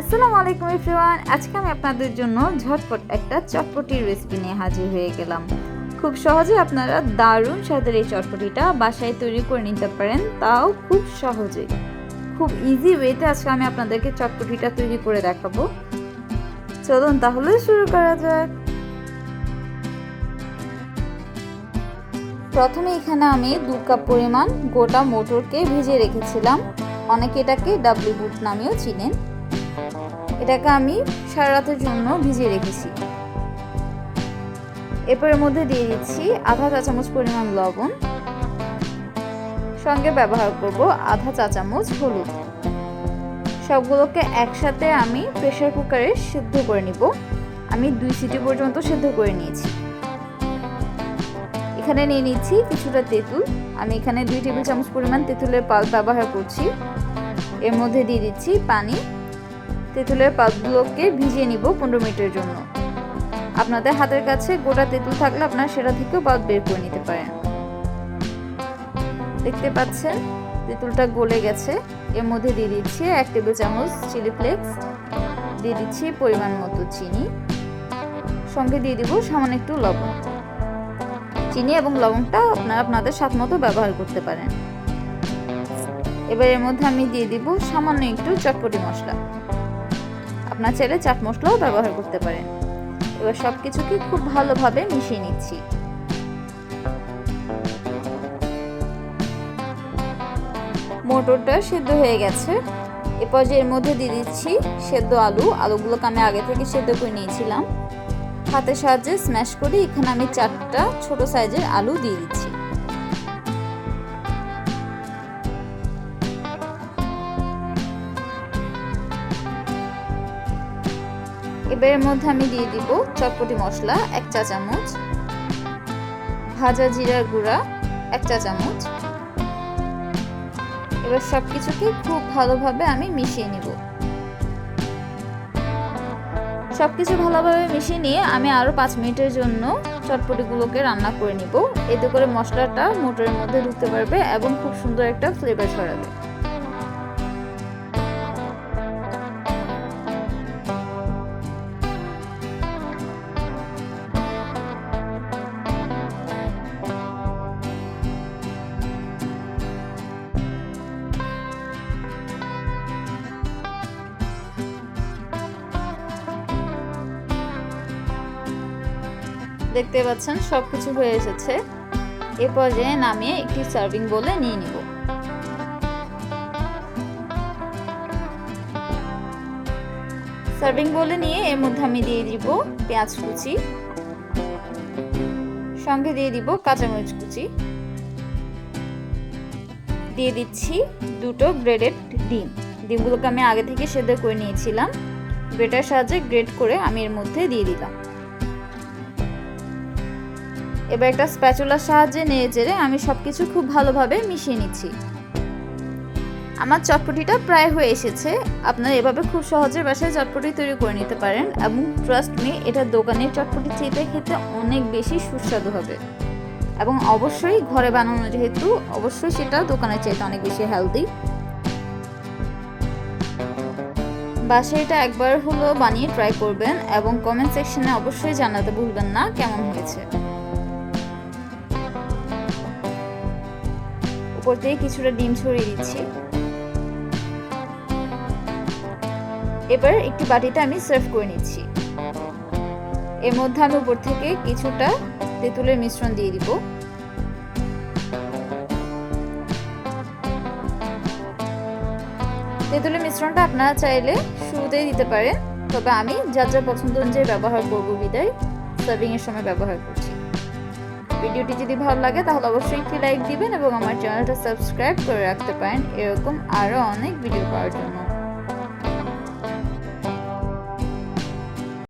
আসসালামু আলাইকুম এভরিওয়ান। আজকে আমি আপনাদের জন্য ঝটপট একটা চটপটির রেসিপি নিয়ে হাজির হয়ে গেলাম। খুব সহজে আপনারা দারুণ স্বাদের এই চটপটিটা বাসায় তৈরি করে নিতে পারেন, তাও খুব সহজে। খুব ইজি ওয়েতে আজকে আমি আপনাদেরকে চটপটিটা তৈরি করে দেখাবো। চলুন তাহলে শুরু করা যাক। প্রথমে এখানে আমি দু কাপ পরিমাণ গোটা মোটরকে ভিজিয়ে রেখেছিলাম। অনেকে এটাকে ডাবলি বুট নামেও চিনেন। এটাকে আমি সারা রাতের জন্য ভিজিয়ে রেখেছি। এরপরের মধ্যে দিয়ে দিচ্ছি আধা চা চামচ পরিমাণ লবণ। সঙ্গে ব্যবহার করব আধা চা চামচ হলুদ। সবগুলোকে একসাথে আমি প্রেশার কুকারে সিদ্ধ করে নিব। আমি দুই সিটি পর্যন্ত সিদ্ধ করে নিয়েছি। এখানে নিয়ে নিচ্ছি কিছুটা তেঁতুল। আমি এখানে দুই টেবিল চামচ পরিমাণ তেঁতুলের পাল ব্যবহার করছি। এর মধ্যে দিয়ে দিচ্ছি পানি। তেঁতুলের পাল্পগুলোকে ভিজিয়ে নিব পনেরো মিনিটের জন্য। আপনাদের হাতের কাছে গোটা তেঁতুল থাকলে আপনারা সেটা থেকেও পাল্প বের করে নিতে পারেন। দেখতে পাচ্ছেন, তেঁতুলটা গলে গেছে। এর মধ্যে দিয়ে দিচ্ছি এক টেবিল চামচ চিলি ফ্লেক্স, দিয়ে দিচ্ছি পরিমাণ মতো চিনি। সঙ্গে দিয়ে দিব সামান্য একটু লবণ। চিনি এবং লবণটা আপনারা আপনাদের স্বাদ মতো ব্যবহার করতে পারেন। এবার এর মধ্যে আমি দিয়ে দিব সামান্য একটু চটপটি মশলা। আপনার চাইলে চাট মশলাও ব্যবহার করতে পারেন। এবার সব কিছুকে খুব ভালোভাবে মিশিয়ে নিচ্ছি। মোটরটা সেদ্ধ হয়ে গেছে। এ পর্যায়ে এর মধ্যে দিয়ে দিচ্ছি সেদ্ধ আলু। আলুগুলোকে আমি আগে থেকে সেদ্ধ করে নিয়েছিলাম। হাতের সাহায্যে স্ম্যাশ করে এখানে আমি চারটা ছোট সাইজের আলু দিয়ে দিচ্ছি। এবারের মধ্যে আমি দিয়ে দিব চটপটি মশলা, এক চা চামচ। ভাজা জিরার গুঁড়া, এক চা চামচ। এবার সব কিছুকে খুব ভালোভাবে আমি মিশিয়ে নিব। সব কিছু ভালোভাবে মিশিয়ে নিয়ে আমি আরও পাঁচ মিনিটের জন্য চটপটিগুলোকে রান্না করে নিব। এতে করে মশলাটা মোটরের মধ্যে ঢুকতে পারবে এবং খুব সুন্দর একটা ফ্লেভার ছড়াবে। দেখতে পাচ্ছেন সব কিছু হয়ে এসেছে। এ পর্যায়ে নামিয়ে একটি সার্ভিং বলে নিয়ে নিব। সার্ভিং বলে নিয়ে এর মধ্যে আমি দিয়ে দিব পেঁয়াজ কুচি। সঙ্গে দিয়ে দিব কাঁচামরিচ কুচি। দিয়ে দিচ্ছি দুটো গ্রেডেড ডিম। ডিমগুলোকে আমি আগে থেকে সেদ্ধ করে নিয়েছিলাম। গ্রেটার সাহায্যে গ্রেড করে আমি এর মধ্যে দিয়ে দিলাম। এবার একটা স্প্যাচুলার সাহায্যে নেড়ে চেড়ে আমি সব কিছু খুব ভালোভাবে মিশিয়ে নিচ্ছি। আমার চটপটিটা প্রায় হয়ে এসেছে। আপনারা এভাবে খুব সহজে বাসায় চটপটি তৈরি করে নিতে পারেন এবং ট্রাস্ট মি এটা দোকানের চটপটি চেয়ে খেতে অনেক বেশি সুস্বাদু হবে। এবং অবশ্যই ঘরে বানানো যেহেতু, অবশ্যই সেটা দোকানের চাইতে অনেক বেশি হেলদি বাসায় এটা একবার হলো বানিয়ে ট্রাই করবেন এবং কমেন্ট সেকশনে অবশ্যই জানাতে ভুলবেন না, কেমন হয়েছে। উপর থেকে কিছুটা ডিম ছড়িয়ে দিচ্ছি। এবার একটি বাটিতে আমি সার্ভ করে নিচ্ছি। এর মধ্যে আমি উপর থেকে কিছুটা তেঁতুলের মিশ্রণ দিয়ে দিব। তেঁতুলের মিশ্রণটা আপনারা চাইলে শুরুতেই দিতে পারেন, তবে আমি যার যা পছন্দ অনুযায়ী ব্যবহার করব বিদায়। সার্ভিং এর সময় ব্যবহার করছি। ভিডিওটি যদি ভালো লাগে, তাহলে অবশ্যই একটি লাইক দিবেন এবং আমার চ্যানেলটা সাবস্ক্রাইব করে রাখতে পারেন। এরকম আরও অনেক ভিডিও পাওয়ার জন্য।